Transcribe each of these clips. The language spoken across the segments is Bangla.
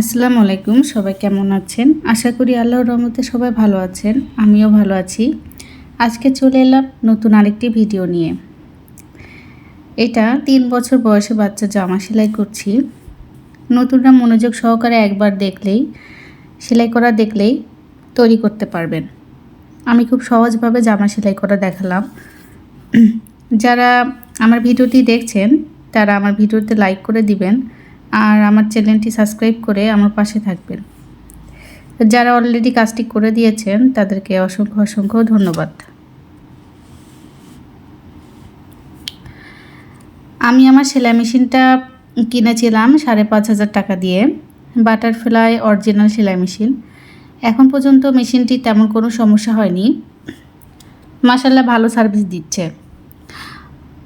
আসসালামু আলাইকুম, সবাই কেমন আছেন? আশা করি আল্লাহর রহমতে সবাই ভালো আছেন, আমিও ভালো আছি। আজকে চলে এলাম নতুন আরেকটি ভিডিও নিয়ে। এটা তিন বছর বয়সে বাচ্চা জামা সেলাই করছি। নতুনরা মনোযোগ সহকারে একবার দেখলেই, সেলাই করা দেখলেই তৈরি করতে পারবেন। আমি খুব সহজভাবে জামা সেলাই করা দেখালাম। যারা আমার ভিডিওটি দেখছেন, তারা আমার ভিডিওতে লাইক করে দিবেন। আর আমার চ্যানেলটি সাবস্ক্রাইব করে আমার পাশে থাকবেন। যারা অলরেডি কাজটি করে দিয়েছেন, তাদেরকে অসংখ্য অসংখ্য ধন্যবাদ। আমি আমার সেলাই মেশিনটা কিনেছিলাম সাড়ে পাঁচ হাজার টাকা দিয়ে, বাটারফ্লাই অরিজিনাল সেলাই মেশিন। এখন পর্যন্ত মেশিনটি তেমন কোনো সমস্যা হয়নি। মাসাল্লাহ ভালো সার্ভিস দিচ্ছে।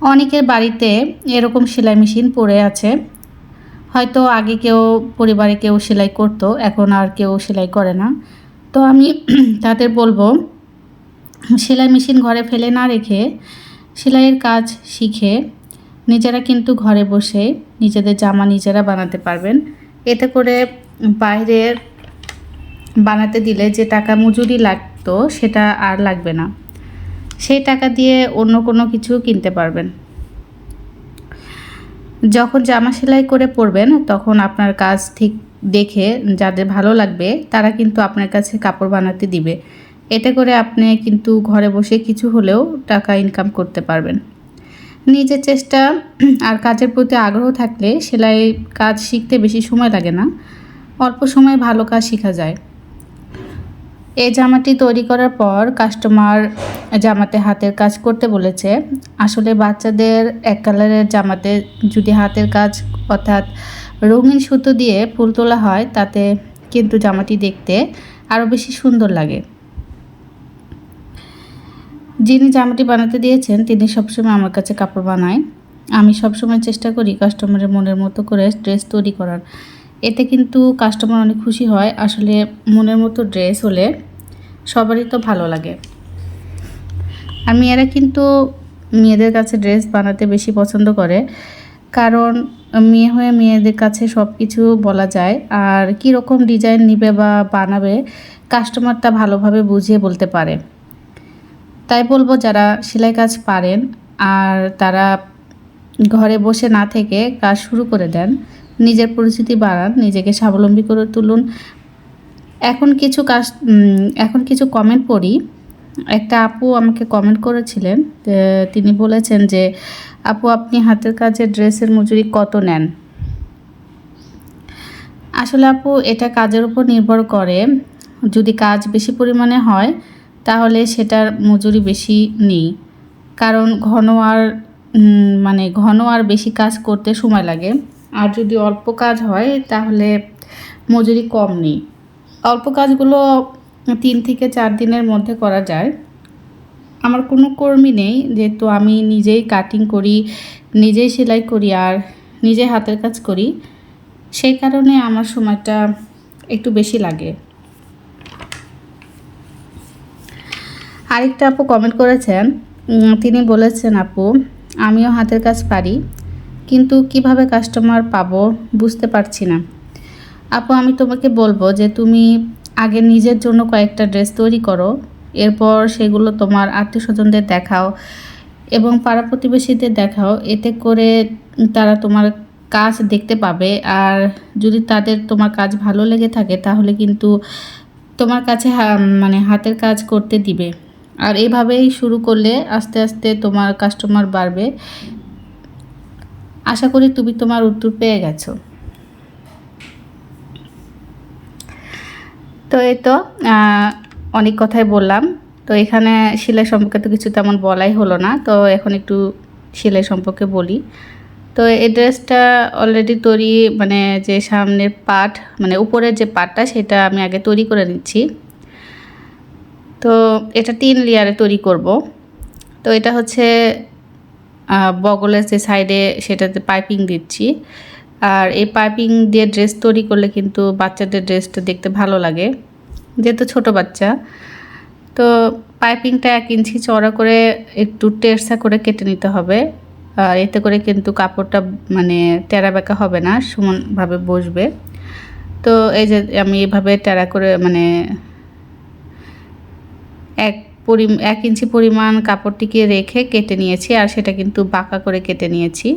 অনেকের বাড়িতে এরকম সেলাই মেশিন পড়ে আছে। হয়তো আগে কেউ পরিবারে কেউ সেলাই করতো, এখন আর কেউ সেলাই করে না। তো আমি তাদের বলব, সেলাই মেশিন ঘরে ফেলে না রেখে সেলাইয়ের কাজ শিখে নিজেরা কিন্তু ঘরে বসে নিজেদের জামা নিজেরা বানাতে পারবেন। এতে করে বাইরের বানাতে দিলে যে টাকা মজুরি লাগতো সেটা আর লাগবে না। সেই টাকা দিয়ে অন্য কোনো কিছু কিনতে পারবেন। যখন জামা সেলাই করে পরবেন, তখন আপনার কাজ ঠিক দেখে যাদের ভালো লাগবে, তারা কিন্তু আপনার কাছে কাপড় বানাতে দিবে। এতে করে আপনি কিন্তু ঘরে বসে কিছু হলেও টাকা ইনকাম করতে পারবেন। নিজের চেষ্টা আর কাজের প্রতি আগ্রহ থাকলে সেলাই কাজ শিখতে বেশি সময় লাগে না। অল্প সময় ভালো কাজ শেখা যায়। এই জামাটি তৈরি করার পর কাস্টমার জামাতে হাতের কাজ করতে বলেছে। আসলে বাচ্চাদের এক কালারের জামাতে যদি হাতের কাজ অর্থাৎ রঙিন সুতো দিয়ে ফুল তোলা হয়, তাতে কিন্তু জামাটি দেখতে আরও বেশি সুন্দর লাগে। যিনি জামাটি বানাতে দিয়েছেন, তিনি সবসময় আমার কাছে কাপড় বানায়। আমি সবসময় চেষ্টা করি কাস্টমারের মনের মতো করে ড্রেস তৈরি করার। এতে কিন্তু কাস্টমার অনেক খুশি হয়। আসলে মনের মতো ড্রেস হলে সবারই তো ভালো লাগে। আর মেয়েরা কিন্তু মেয়েদের কাছে ড্রেস বানাতে বেশি পছন্দ করে। কারণ মেয়ে হয়ে মেয়েদের কাছে সব কিছু বলা যায়। আর কী রকম ডিজাইন নিবে বা বানাবে কাস্টমারটা ভালোভাবে বুঝিয়ে বলতে পারে। তাই বলব যারা সেলাই কাজ পারেন আর তারা ঘরে বসে না থেকে কাজ শুরু করে দেন নিজের পরিস্থিতি বাড়ান, নিজেকে স্বাবলম্বী করে তুলুন। এখন কিছু কাজ এখন কিছু কমেন্ট পড়ি। একটা আপু আমাকে কমেন্ট করেছিলেন তিনি বলেছেন যে, আপু, আপনি হাতের কাজে ড্রেসের মজুরি কত নেন? আসলে আপু, এটা কাজের উপর নির্ভর করে। যদি কাজ বেশি পরিমাণে হয়, তাহলে সেটার মজুরি বেশি নেই। কারণ ঘন আর মানে ঘন আর বেশি কাজ করতে সময় লাগে। আর যদি অল্প কাজ হয়, তাহলে মজুরি কম নেই। অল্প কাজগুলো তিন থেকে চার দিনের মধ্যে করা যায়। আমার কোনো কর্মী নেই, যেহেতু আমি নিজেই কাটিং করি, নিজেই সেলাই করি আর নিজে হাতের কাজ করি, সেই কারণে আমার সময়টা একটু বেশি লাগে। আরেকটা আপু কমেন্ট করেছেন। তিনি বলেছেন, আপু, আমিও হাতের কাজ পারি কিন্তু কীভাবে কাস্টমার পাবো বুঝতে পারছি না। আপু, আমি তোমাকে বলব যে তুমি আগে নিজের জন্য কয়েকটা ড্রেস তৈরি করো, এরপর সেগুলো তোমার আত্মীয় স্বজনদের দেখাও এবং পাড়া প্রতিবেশীদের দেখাও। এতে করে তারা তোমার কাজ দেখতে পাবে আর যদি তাদের তোমার কাজ ভালো লেগে থাকে তাহলে কিন্তু তোমার কাছে মানে হাতের কাজ করতে দিবে। আর এইভাবেই শুরু করলে আস্তে আস্তে তোমার কাস্টমার বাড়বে। আশা করি তুমি তোমার উত্তর পেয়ে গেছো। তো এই তো অনেক কথাই বললাম। তো এখানে সেলাই সম্পর্কে তো কিছু তেমন বলাই হলো না। তো এখন একটু সেলাই সম্পর্কে বলি। তো এই ড্রেসটা অলরেডি তৈরি মানে যে সামনের পাট মানে উপরের যে পাটটা, সেটা আমি আগে তৈরি করে নিচ্ছি। তো এটা তিন লেয়ারে তৈরি করব। তো এটা হচ্ছে বগলের যে সাইডে সেটাতে পাইপিং দিচ্ছি। আর এই পাইপিং দিয়ে ড্রেস তৈরি করলে কিন্তু বাচ্চাদের ড্রেসটা দেখতে ভালো লাগে, যেহেতু ছোট বাচ্চা। তো পাইপিংটা এক ইঞ্চি চড়া করে একটু টেরসা করে কেটে নিতে হবে। আর এতে করে কিন্তু কাপড়টা মানে টেরা বেঁকা হবে না, সমানভাবে বসবে। তো এই যে আমি এভাবে টেরা করে মানে এক পরি এক ইঞ্চি পরিমাণ কাপড়টিকে রেখে কেটে নিয়েছি আর সেটা কিন্তু বাঁকা করে কেটে নিয়েছি।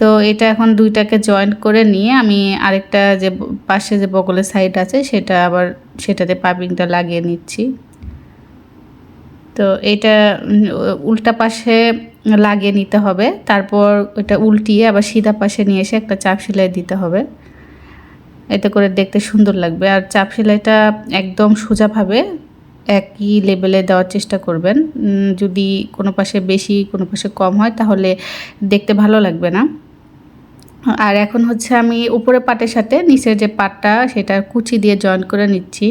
তো এটা এখন দুইটাকে জয়েন্ট করে নিয়ে আমি আরেকটা যে পাশে যে বগলের সাইড আছে সেটা আবার সেটাতে পাইপিংটা লাগিয়ে নিচ্ছি। তো এটা উল্টা পাশে লাগিয়ে নিতে হবে, তারপর ওটা উল্টিয়ে আবার সিধা পাশে নিয়ে এসে একটা চাপ সেলাই দিতে হবে। এতে করে দেখতে সুন্দর লাগবে আর চাপ সেলাইটা একদম সোজাভাবে একই লেভেলে দেওয়ার চেষ্টা করবেন। যদি কোনো পাশে বেশি, কোনো পাশে কম হয়, তাহলে দেখতে ভালো লাগবে না। আর এখন হচ্ছে আমি উপরে পাটের সাথে নিচের যে পাটটা, সেটা কুচি দিয়ে জয়েন করে নিচ্ছি।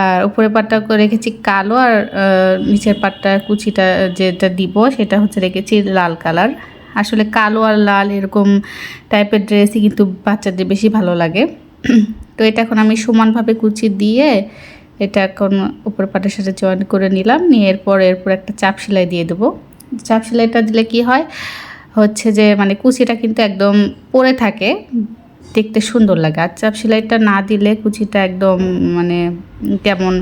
আর উপরে পাটটা রেখেছি কালো, আর নিচের পাটটা, কুচিটা যেটা দিব, সেটা হচ্ছে রেখেছি লাল কালার। আসলে কালো আর লাল এরকম টাইপের ড্রেসই কিন্তু বাচ্চাদের বেশি ভালো লাগে। তো এটা এখন আমি সমানভাবে কুচি দিয়ে এটা এখন উপর পাটের সাথে জয়েন করে নিলাম, নিয়ে এরপর এরপর একটা চাপ সেলাই দিয়ে দেবো। চাপ সেলাইটা দিলে কি হয়? হচ্ছে যে মানে কুচিটা কিন্তু একদম পরে থাকে, দেখতে সুন্দর লাগে। আর চাপ সেলাইটা না দিলে কুচিটা একদম মানে কেমন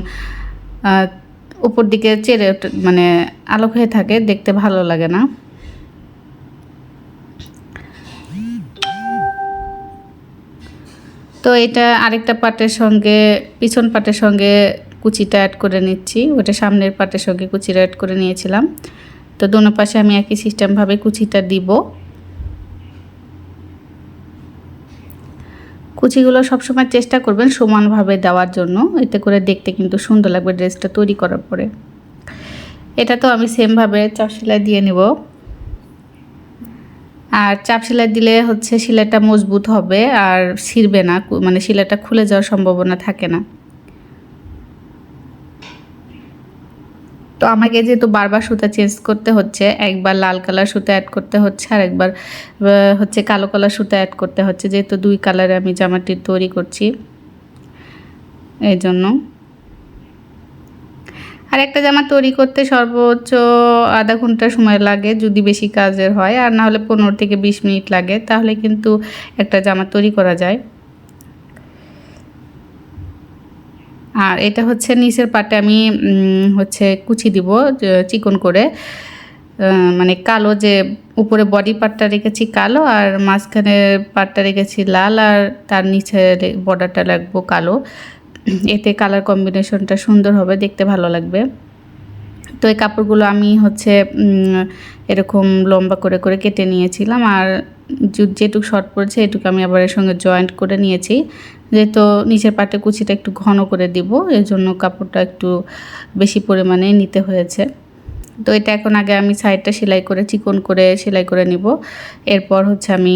উপর দিকে চেড়ে মানে আলোক হয়ে থাকে, দেখতে ভালো লাগে না। তো এটা আরেকটা পাটের সঙ্গে, পিছন পাটের সঙ্গে কুচিটা অ্যাড করে নিচ্ছি। ওটা সামনের পাটের সঙ্গে কুচিটা অ্যাড করে নিয়েছিলাম। তো দোনো পাশে আমি একই সিস্টেমভাবে কুচিটা দিব। কুচিগুলো সবসময় চেষ্টা করবেন সমানভাবে দেওয়ার জন্য। এতে করে দেখতে কিন্তু সুন্দর লাগবে ড্রেসটা তৈরি করার পরে। এটা তো আমি সেমভাবে চাপ সেলাই দিয়ে নেব। আর চাপ সেলাই দিলে হচ্ছে সেলাইটা মজবুত হবে আর ছিঁড়বে না মানে সেলাইটা খুলে যাওয়ার সম্ভাবনা থাকে না। তো আমাকে যেহেতু বারবার সুতা চেঞ্জ করতে হচ্ছে, একবার লাল কালার সুতা অ্যাড করতে হচ্ছে আর একবার হচ্ছে কালো কালার সুতা অ্যাড করতে হচ্ছে, যেহেতু দুই কালারে আমি জামাটি তৈরি করছি। এই জন্য আর একটা জামা তৈরি করতে সর্বোচ্চ আধা ঘণ্টা সময় লাগে যদি বেশি কাজের হয়, আর না হলে পনেরো থেকে বিশ মিনিট লাগে, তাহলে কিন্তু একটা জামা তৈরি করা যায়। আর এটা হচ্ছে নিচের পাটে আমি হচ্ছে কুচি দিব চিকন করে। মানে কালো যে উপরে বডি পার্টটা রেখেছি কালো, আর মাঝখানে পার্টটা রেখেছি লাল, আর তার নিচে বর্ডারটা রাখব কালো। এতে কালার কম্বিনেশনটা সুন্দর হবে, দেখতে ভালো লাগবে। তো এই কাপড়গুলো আমি হচ্ছে এরকম লম্বা করে করে কেটে নিয়েছিলাম আর যেটুকু শর্ট পড়েছে এটুকু আমি আবার এর সঙ্গে জয়েন্ট করে নিয়েছি। যেহেতু নিচের পাটে কুচিটা একটু ঘন করে দিব এর জন্য কাপড়টা একটু বেশি পরিমাণে নিতে হয়েছে। তো এটা এখন আগে আমি সাইডটা সেলাই করে, চিকন করে সেলাই করে নিব। এরপর হচ্ছে আমি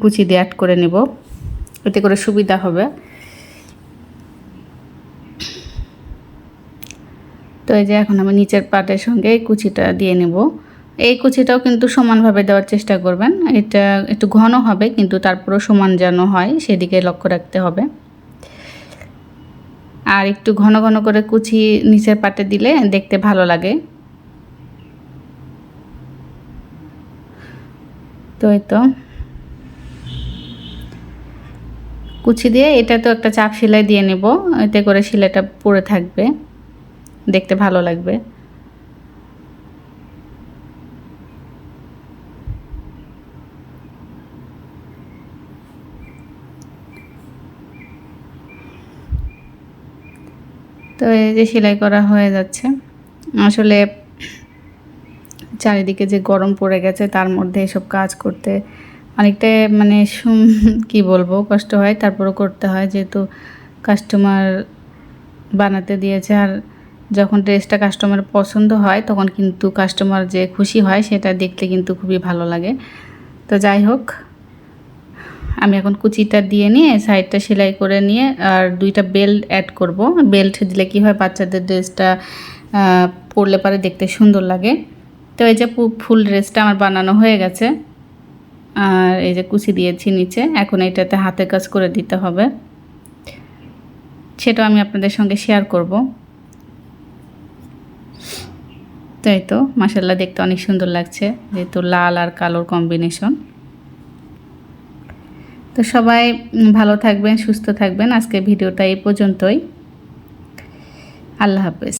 কুচি দিয়ে অ্যাড করে নিব। এতে করে সুবিধা হবে। তো এই যে এখন আমি নিচের পাটের সঙ্গে এই কুচিটা দিয়ে নেব। এই কুচিটাও কিন্তু সমানভাবে দেওয়ার চেষ্টা করবেন। এটা একটু ঘন হবে, কিন্তু তারপরও সমান যেন হয়, সেদিকে লক্ষ্য রাখতে হবে। আর একটু ঘন ঘন করে কুচি নিচের পাটে দিলে দেখতে ভালো লাগে। তো এই তো। কুচি দিয়ে এটা তো একটা চাপ সেলাই দিয়ে নেব। এতে করে সেলাইটা পরে থাকবে। দেখতে ভালো লাগবে। তো এই যে সেলাই করা হয়ে যাচ্ছে। আসলে চারিদিকে যে গরম পড়ে গেছে, তার মধ্যে এসব কাজ করতে অনেকটা মানে কি বলব, কষ্ট হয়। তারপরও করতে হয়, যেহেতু কাস্টমার বানাতে দিয়েছে আর যখন ড্রেসটা কাস্টমার পছন্দ হয়, তখন কিন্তু কাস্টমার যে খুশি হয়, সেটা দেখতে কিন্তু খুবই ভালো লাগে। তো যাই হোক, আমি এখন কুচিটা দিয়ে নিয়ে সাইডটা সেলাই করে নিয়ে, আর দুইটা বেল্ট অ্যাড করব। বেল্ট দিলে কি হয়, বাচ্চাদের ড্রেসটা পরলে পারে দেখতে সুন্দর লাগে। তো এই যে ফুল ড্রেসটা আমার বানানো হয়ে গেছে। আর এই যে কুচি দিয়েছি নিচে, এখন এটাতে হাতে কাজ করে দিতে হবে। সেটাও আমি আপনাদের সঙ্গে শেয়ার করব। তাই তো? মাসাল্লাহ দেখতে অনেক সুন্দর লাগছে, যেহেতু লাল আর কালোর কম্বিনেশন তো সবাই ভালো থাকবেন, সুস্থ থাকবেন। আজকে ভিডিওটা এই পর্যন্তই। আল্লাহ হাফেজ।